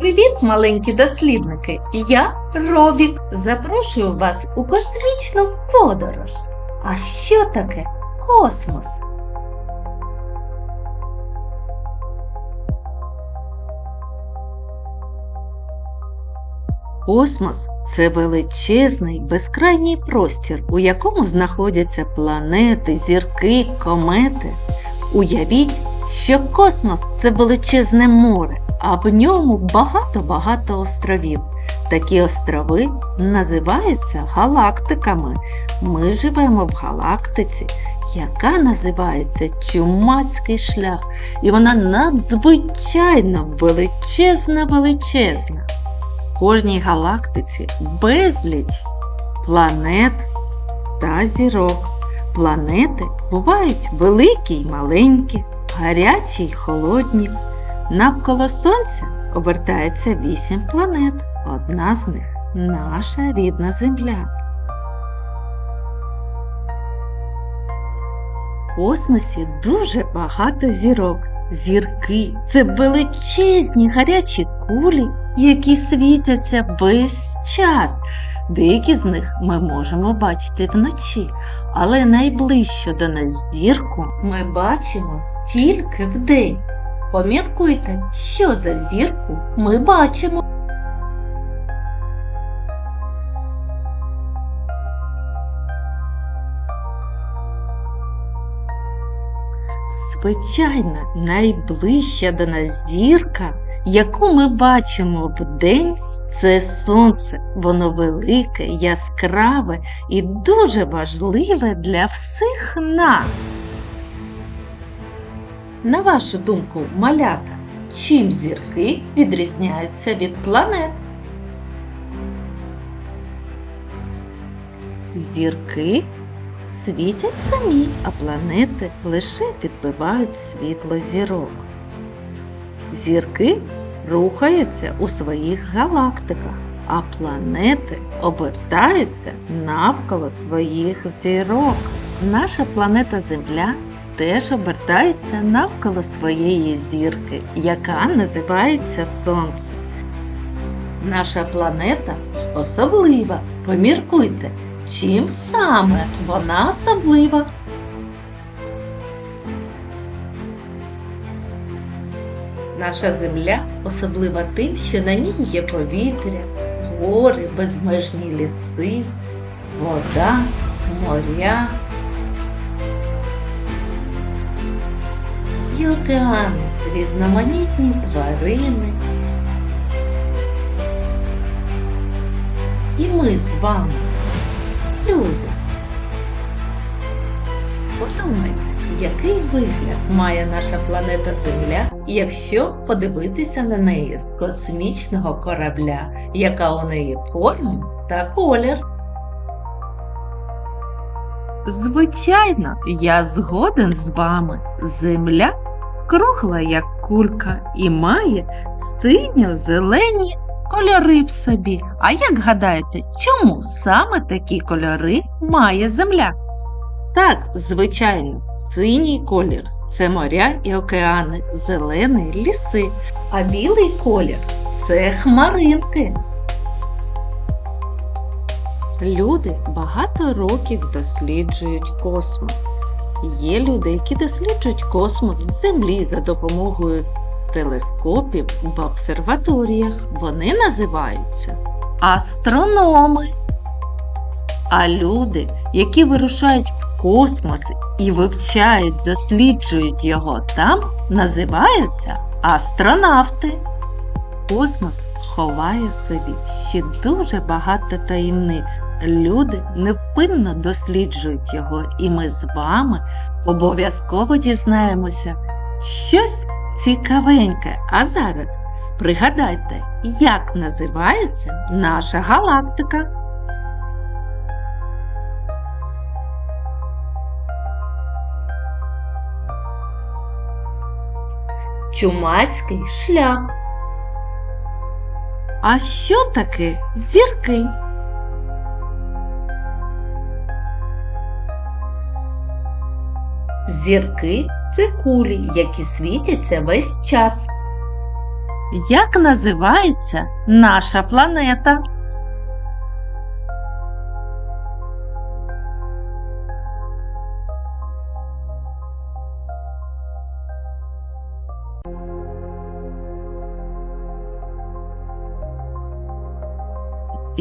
Привіт, маленькі дослідники! Я Робік. Запрошую вас у космічну подорож. А що таке космос? Космос це величезний безкрайній простір, у якому знаходяться планети, зірки, комети. Уявіть, що космос це величезне море, а в ньому багато-багато островів. Такі острови називаються галактиками. Ми живемо в галактиці, яка називається Чумацький шлях, і вона надзвичайно величезна величезна. В кожній галактиці безліч планет та зірок. Планети бувають великі й маленькі, гарячі й холодні. Навколо Сонця обертається вісім планет. Одна з них наша рідна Земля. В космосі дуже багато зірок. Зірки це величезні гарячі кулі, які світяться весь час. Деякі з них ми можемо бачити вночі, але найближчу до нас зірку ми бачимо тільки вдень. Поміркуйте, що за зірку ми бачимо. Звичайно, найближча до нас зірка, яку ми бачимо вдень, це сонце. Воно велике, яскраве і дуже важливе для всіх нас. На вашу думку, малята, чим зірки відрізняються від планет? Зірки світять самі, а планети лише підбивають світло зірок. Зірки рухаються у своїх галактиках, а планети обертаються навколо своїх зірок. Наша планета Земля теж обертається навколо своєї зірки, яка називається Сонце. Наша планета особлива. Поміркуйте, чим саме вона особлива. Наша земля особлива тим, що на ній є повітря, гори, безмежні ліси, вода, моря і океани, різноманітні тварини. І ми з вами, люди. Подумайте, який вигляд має наша планета Земля, якщо подивитися на неї з космічного корабля, яка у неї форма та колір. Звичайно, я згоден з вами. Земля кругла, як кулька, і має синьо-зелені кольори в собі. А як гадаєте, чому саме такі кольори має земля? Так, звичайно, синій колір це моря і океани, зелений ліси, а білий колір це хмаринки. Люди багато років досліджують космос. Є люди, які досліджують космос з Землі за допомогою телескопів в обсерваторіях. Вони називаються астрономи. А люди, які вирушають в космос і вивчають, досліджують його там, називаються астронавти. Космос ховає в собі ще дуже багато таємниць. Люди невпинно досліджують його, і ми з вами обов'язково дізнаємося щось цікавеньке. А зараз пригадайте, як називається наша галактика. Чумацький шлях. А що таке зірки? Зірки це кулі, які світяться весь час. Як називається наша планета?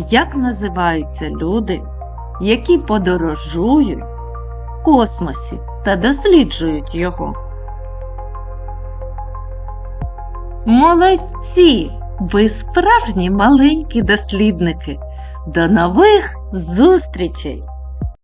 Як називаються люди, які подорожують в космосі та досліджують його? Молодці! Ви справжні маленькі дослідники. До нових зустрічей!